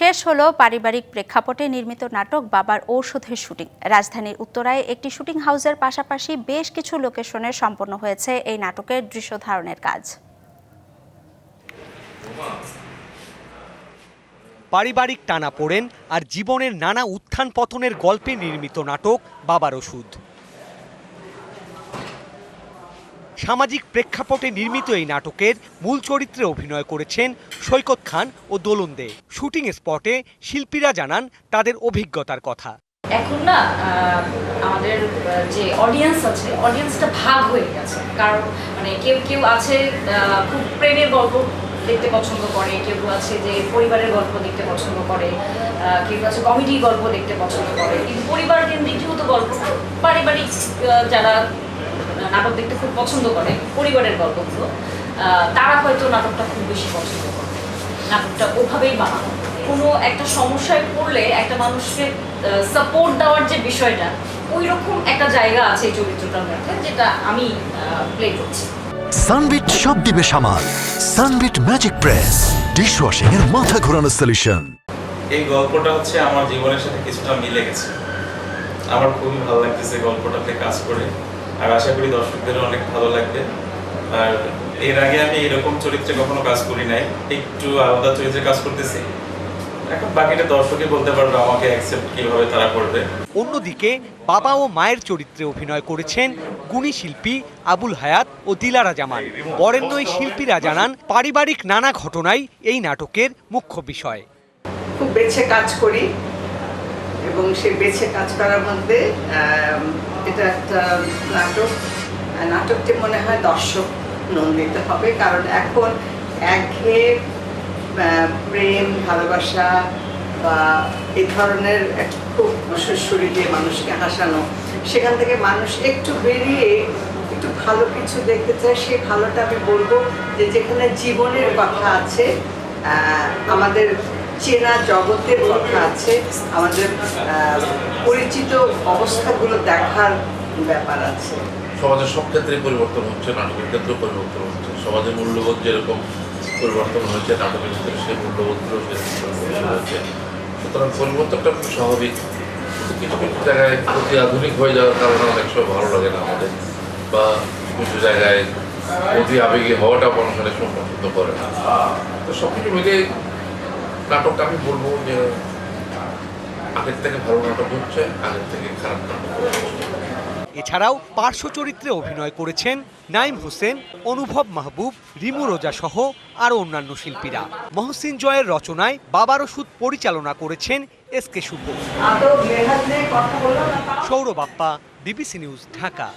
শেষ হলো পারিবারিক প্রেক্ষাপটে নির্মিত নাটক বাবার ঔষধের শুটিং। রাজধানীর উত্তরায় একটি শুটিং হাউসের পাশাপাশি বেশ কিছু লোকেশনে সম্পন্ন হয়েছে এই নাটকের দৃশ্য ধারণের কাজ। পারিবারিক টানাপোড়েন আর জীবনের নানা উত্থান পতনের গল্পে নির্মিত নাটক বাবার ওষুধ। সামাজিক প্রেক্ষাপটে নির্মিত এই নাটকের মূল চরিত্রে অভিনয় করেছেন সৈকত খান ও দোলন দে। শুটিং স্পটে শিল্পীরা জানান তাদের অভিজ্ঞতার কথা। এখন না আমাদের যে অডিয়েন্স আছে অডিয়েন্সটা ভাগ হয়ে গেছে। কারণ মানে কেউ কেউ আছে খুব প্রেমের গল্প দেখতে পছন্দ করে, কেউ আছে যে পরিবারের গল্প দেখতে পছন্দ করে কেউ আছে কমেডি গল্প দেখতে পছন্দ করে। কিন্তু পরিবার কেন্দ্রিক গল্প, পারিবারিক যারা নাটক দেখতে খুব পছন্দ করে পরিবারের গল্পগুলো আহ, তারা হয়তো নাটকটা খুব বেশি পছন্দ করে। নাটকটা ওভাবেই বানানো। কোনো একটা সমস্যায় পড়লে একটা মানুষকে সাপোর্ট দেওয়ার যে বিষয়টা ওই রকম একটা জায়গা আছে এই চরিত্রটার মধ্যে যেটা আমি প্লে করছি। সানবিট সব দিবে সামাল। সানবিট ম্যাজিক প্রেস ডিশওয়াশিং এর মাথা ঘোরানো সলিউশন এই গল্পটা হচ্ছে আমার জীবনের সাথে কিছুটা মিলে গেছে। আমার খুবই ভালো লাগতেছে গল্পটাতে কাজ করে। আর আশা করি দর্শকদেরও অনেক ভালো লাগবে। আর এর আগে আমি এরকম চরিত্রে কখনো কাজ করি নাই একটু আলাদা চরিত্রে কাজ করতেছি। এখন বাকিটা দর্শকই বলতে পারবে আমাকে অ্যাকসেপ্ট কীভাবে তারা করবে। অন্যদিকে বাবা ও মায়ের চরিত্রে অভিনয় করেছেন গুণী শিল্পী আবুল হায়াত ও দিলারা জামান। বরেণ্য এই শিল্পীরা জানান পারিবারিক নানা ঘটনাই এই নাটকের মুখ্য বিষয়। খুব বেছে কাজ করি এবং সেই বেছে কাজ করার মধ্যে এটা একটা নাটক। নাটকটি মনে হয় দর্শক নন্দিত হবে, কারণ এখন একঘেয়ে প্রেম, ভালোবাসা বা এ ধরনের খুব সুরসুরি দিয়ে মানুষকে হাসানো, সেখান থেকে মানুষ একটু বেরিয়ে একটু ভালো কিছু দেখতে চায়, সেই ভালোটা আমি বলব যে যেখানে জীবনের কথা আছে আমাদের চেনা জগতের কথা আছে। আমাদের পরিচিত অবস্থাগুলো দেখার ব্যাপার আছে। সমাজের সব ক্ষেত্রে পরিবর্তন হচ্ছে, নাটকের ক্ষেত্রেও পরিবর্তন হচ্ছে। সমাজের মূল্যবোধ যেরকম পরিবর্তন হয়েছে, নাটকের ক্ষেত্রে সেই মূল্যবোধগুলো হয়েছে। সুতরাং পরিবর্তনটা খুব স্বাভাবিক। কিছু কিছু জায়গায় অতি আধুনিক হয়ে যাওয়ার কারণে অনেক সময় ভালো লাগে না আমাদের। বা কিছু জায়গায় অতি আবেগী হওয়াটা মানুষ অনেক সময় পছন্দ করে না। তো সব কিছু মিলে নাটকটা আমি বলব যে আগের থেকে ভালো নাটক হচ্ছে আগের থেকে খারাপ নাটক এছাড়াও পার্শ্ব চরিত্রে অভিনয় করেছেন নাইম হোসেন অনুভব মাহবুব রিমু রোজা সহ আরও অন্যান্য শিল্পীরা। মহসিন জয়ের রচনায় বাবার ওষুধ পরিচালনা করেছেন S K Shuvo. Sourav Bappa BBC news Dhaka.